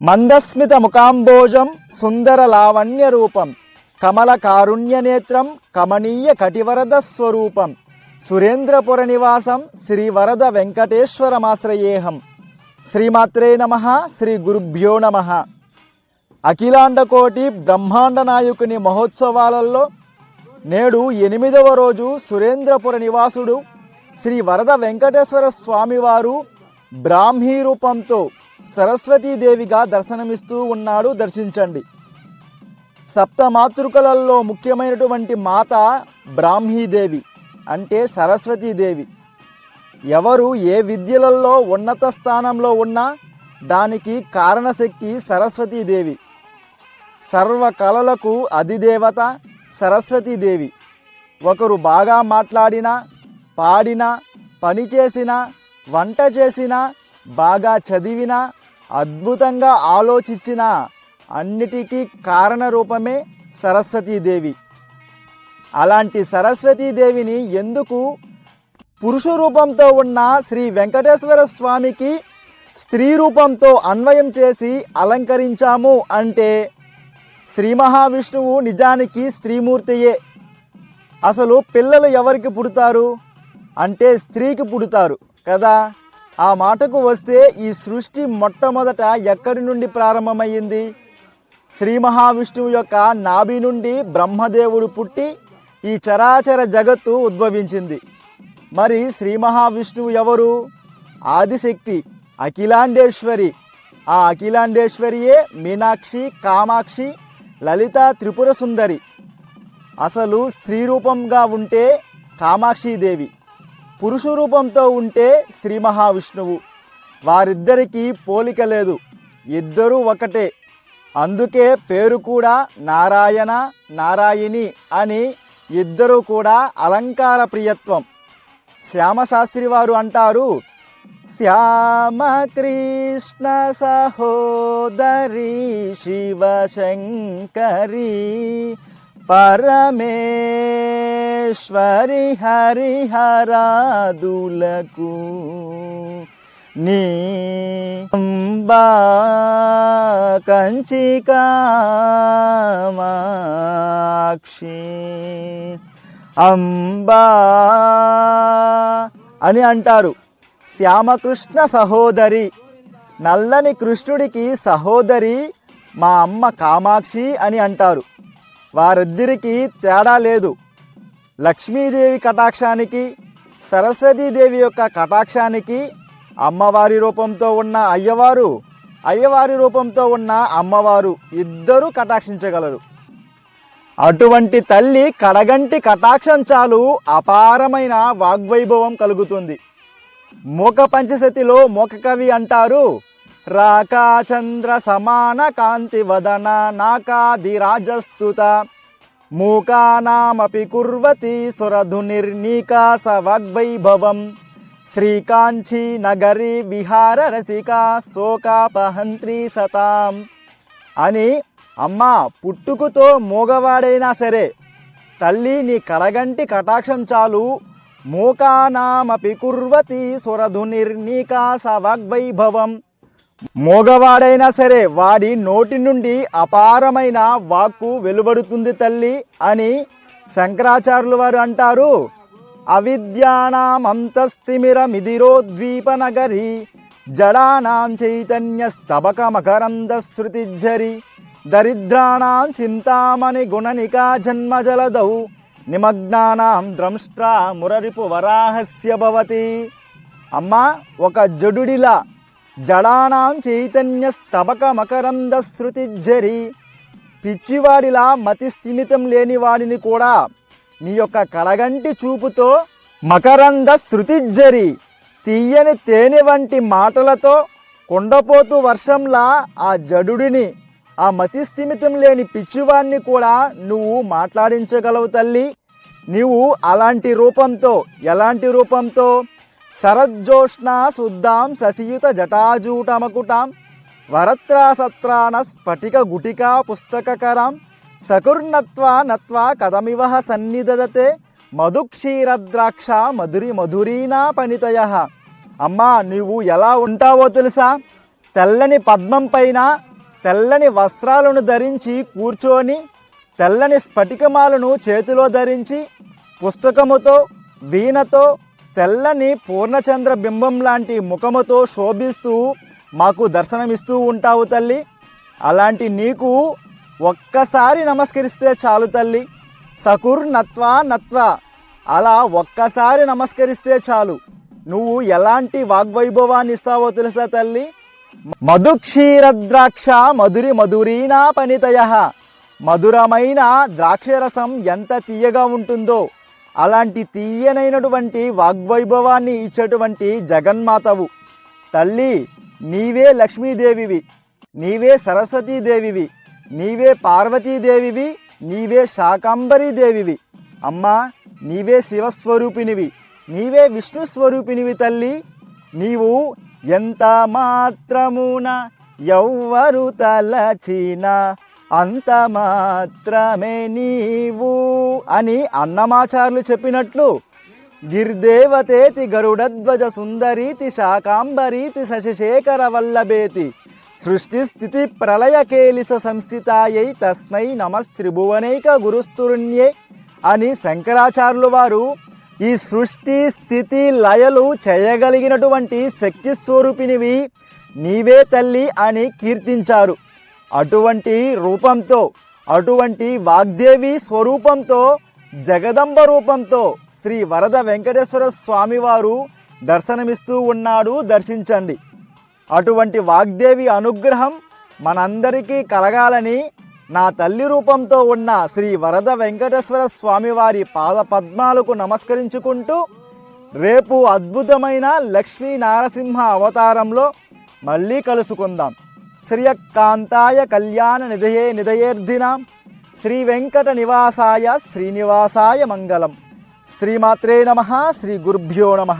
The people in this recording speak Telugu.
మందస్మిత ముఖాంబోజం సుందర లావణ్య రూపం కమల కారుణ్య నేత్రం కమనీయ కటివరద స్వరూపం సురేంద్రపుర నివాసం శ్రీ వరద వెంకటేశ్వరమాశ్రయేహం శ్రీమాత్రే నమ శ్రీ గురుభ్యో నమ. అఖిలాండకోటి బ్రహ్మాండ నాయకుని మహోత్సవాలలో నేడు ఎనిమిదవ రోజు సురేంద్రపుర నివాసుడు శ్రీ వరద వెంకటేశ్వర స్వామివారు బ్రాహ్మీ రూపంతో సరస్వతీదేవిగా దర్శనమిస్తూ ఉన్నాడు దర్శించండి. సప్త మాతృకలలో ముఖ్యమైనటువంటి మాత బ్రాహ్మీదేవి అంటే సరస్వతీదేవి ఎవరు ఏ విద్యలలో ఉన్నత స్థానంలో ఉన్నా దానికి కారణశక్తి సరస్వతీదేవి సర్వ కళలకు అధిదేవత సరస్వతీదేవి ఒకరు బాగా మాట్లాడినా పాడినా పని చేసినా వంట చేసినా బాగా చదివినా అద్భుతంగా ఆలోచించిన అన్నిటికీ కారణ రూపమే సరస్వతీదేవి. అలాంటి సరస్వతీదేవిని ఎందుకు పురుష రూపంతో ఉన్న శ్రీ వెంకటేశ్వర స్వామికి స్త్రీ రూపంతో అన్వయం చేసి అలంకరించాము అంటే శ్రీ మహావిష్ణువు నిజానికి స్త్రీమూర్తియే. అసలు పిల్లలు ఎవరికి పుడతారు? అంటే స్త్రీకి పుడతారు. కదా? ఆ మాటకు వస్తే ఈ సృష్టి మొట్టమొదట ఎక్కడి నుండి ప్రారంభమైంది శ్రీ మహావిష్ణువు యొక్క నాభి నుండి బ్రహ్మదేవుడు పుట్టి ఈ చరాచర జగత్తు ఉద్భవించింది. మరి శ్రీ మహావిష్ణువు ఎవరు? ఆదిశక్తి అఖిలాండేశ్వరి. ఆ అఖిలాండేశ్వరియే మీనాక్షి కామాక్షి లలిత త్రిపుర సుందరి అసలు స్త్రీ రూపంగా ఉంటే కామాక్షీదేవి పురుష రూపంతో ఉంటే శ్రీ మహావిష్ణువు. వారిద్దరికీ పోలిక లేదు. ఇద్దరూ ఒకటే. అందుకే పేరు కూడా నారాయణ నారాయణి అని ఇద్దరూ కూడా అలంకార ప్రియత్వం. శ్యామశాస్త్రి వారు అంటారు శ్యామకృష్ణ సహోదరి శివశంకరి పరమేశ్వరి హరిహరాదులకు నీ అంబా కంచికామాక్షి అంబా అని అంటారు. శ్యామకృష్ణ సహోదరి నల్లని కృష్ణుడికి సహోదరి మా అమ్మ కామాక్షి అని అంటారు. వారిద్దరికి తేడా లేదు. లక్ష్మీదేవి కటాక్షానికి సరస్వతీదేవి యొక్క కటాక్షానికి అమ్మవారి రూపంతో ఉన్న అయ్యవారు అయ్యవారి రూపంతో ఉన్న అమ్మవారు ఇద్దరూ కటాక్షించగలరు. అటువంటి తల్లి కడగంటి కటాక్షం చాలు అపారమైన వాగ్వైభవం కలుగుతుంది. మూక పంచశతిలో మోక కవి అంటారు రాకా చంద్ర సమాన కాంతి వదన నాకాది రాజస్తుత మూకానామపి కుర్వతి సురధునిర్నీకాస వాగ్వైభవం. శ్రీకాంచీ నగరీ విహార రసికా శోకాపహంత్రీ సతాం. అని అమ్మా పుట్టుకుతో మూగవాడైనా సరే తల్లి నీ కడగంటి కటాక్షం చాలు. మూకానామపి కుర్వతి సురధునిర్నీకాస వాగ్వైభవం. మోగవాడైనా సరే వాడి నోటి నుండి అపారమైన వాక్కు వెలువడుతుంది తల్లి అని శంకరాచార్యులు వారు అంటారు. అవిద్యానామంతస్తిమిరమిదిరోద్వీపనగరి జడానాం చైతన్య స్తబక మకరంద శృతిఝరి దరిద్రాణం చింతామణి గుణనికా జన్మజలదౌ నిమగ్నానాం ద్రంష్ట్రా మురరిపు వరాహస్య భవతి. అమ్మ ఒక జడుడిలా జడానాం చైతన్య స్తబక మకరంద శృతిఝరి పిచ్చివాడిలా మతి స్థిమితం లేని వాడిని కూడా నీ యొక్క కడగంటి చూపుతో మకరంద శృతిజ్జరి తీయని తేనె వంటి మాటలతో కొండపోతు వర్షంలా ఆ జడుడిని ఆ మతి స్థిమితం లేని పిచ్చివాడిని కూడా నువ్వు మాట్లాడించగలవు తల్లి. నీవు అలాంటి రూపంతో ఎలాంటి రూపంతో? శరజ్జోష్ణ శుద్ధాం శశియుత జటాజూటమకుటాం వరత్రాసత్రాన స్ఫటిక గుటికా పుస్తకకరాం సకుర్ణత్వా నత్వా కదమివ సన్నిదదతే మధుక్షీరద్రాక్ష మధురి మధురీనా పనితయ. అమ్మా నువ్వు ఎలా ఉంటావో తెలుసా? తెల్లని పద్మం పైన తెల్లని వస్త్రాలను ధరించి కూర్చొని తెల్లని స్ఫటికమాలను చేతిలో ధరించి పుస్తకముతో వీణతో తెల్లని పూర్ణచంద్ర బింబం లాంటి ముఖముతో శోభిస్తూ మాకు దర్శనమిస్తూ ఉంటావు తల్లి. అలాంటి నీకు ఒక్కసారి నమస్కరిస్తే చాలు తల్లి. సకుర్ నత్వ నత్వ. అలా ఒక్కసారి నమస్కరిస్తే చాలు. నువ్వు ఎలాంటి వాగ్వైభవాన్ని ఇస్తావో తెలుసా తల్లి? మధుక్షీరద్రాక్ష మధురి మధురీనా పనితయ. మధురమైన ద్రాక్షరసం ఎంత తీయగా ఉంటుందో. అలాంటి తీయనైనటువంటి వాగ్వైభవాన్ని ఇచ్చేటువంటి జగన్మాతవు. తల్లి నీవే లక్ష్మీదేవివి నీవే సరస్వతీదేవివి నీవే పార్వతీదేవివి నీవే శాకంబరీదేవివి. అమ్మా నీవే శివస్వరూపినివి నీవే విష్ణు స్వరూపినివి తల్లి. నీవు ఎంత మాత్రమున ఎవ్వరు తలచిన అంత మాత్రమే నీవు అని అన్నమాచార్యులు చెప్పినట్లు గిర్దేవతేతి గరుడధ్వజ సుందరీతి శాకాంబరీతి శశిశేఖర వల్లభేతి సృష్టి స్థితి ప్రళయ కేలిస సంస్థితాయై తస్మై నమస్త్రిభువనైక గురుస్తురుణ్యే అని శంకరాచార్యులు వారు ఈ సృష్టి స్థితి లయలు చేయగలిగినటువంటి శక్తి స్వరూపినివి నీవే తల్లి అని కీర్తించారు. అటువంటి రూపంతో అటువంటి వాగ్దేవి స్వరూపంతో జగదంబ రూపంతో శ్రీ వరద వెంకటేశ్వర స్వామివారు దర్శనమిస్తూ ఉన్నాడు దర్శించండి. అటువంటి వాగ్దేవి అనుగ్రహం మనందరికీ కలగాలని నా తల్లి రూపంతో ఉన్న శ్రీ వరద వెంకటేశ్వర స్వామివారి పాద పద్మాలకు నమస్కరించుకుంటూ రేపు అద్భుతమైన లక్ష్మీ నారసింహ అవతారంలో మళ్ళీ కలుసుకుందాం. శ్రీయకాంతాయ కళ్యాణ నిధయే నిధయేర్ధినాం శ్రీ వెంకట నివాసాయ శ్రీనివాసాయ మంగళం శ్రీమాత్రే నమ శ్రీ గురుభ్యో నమ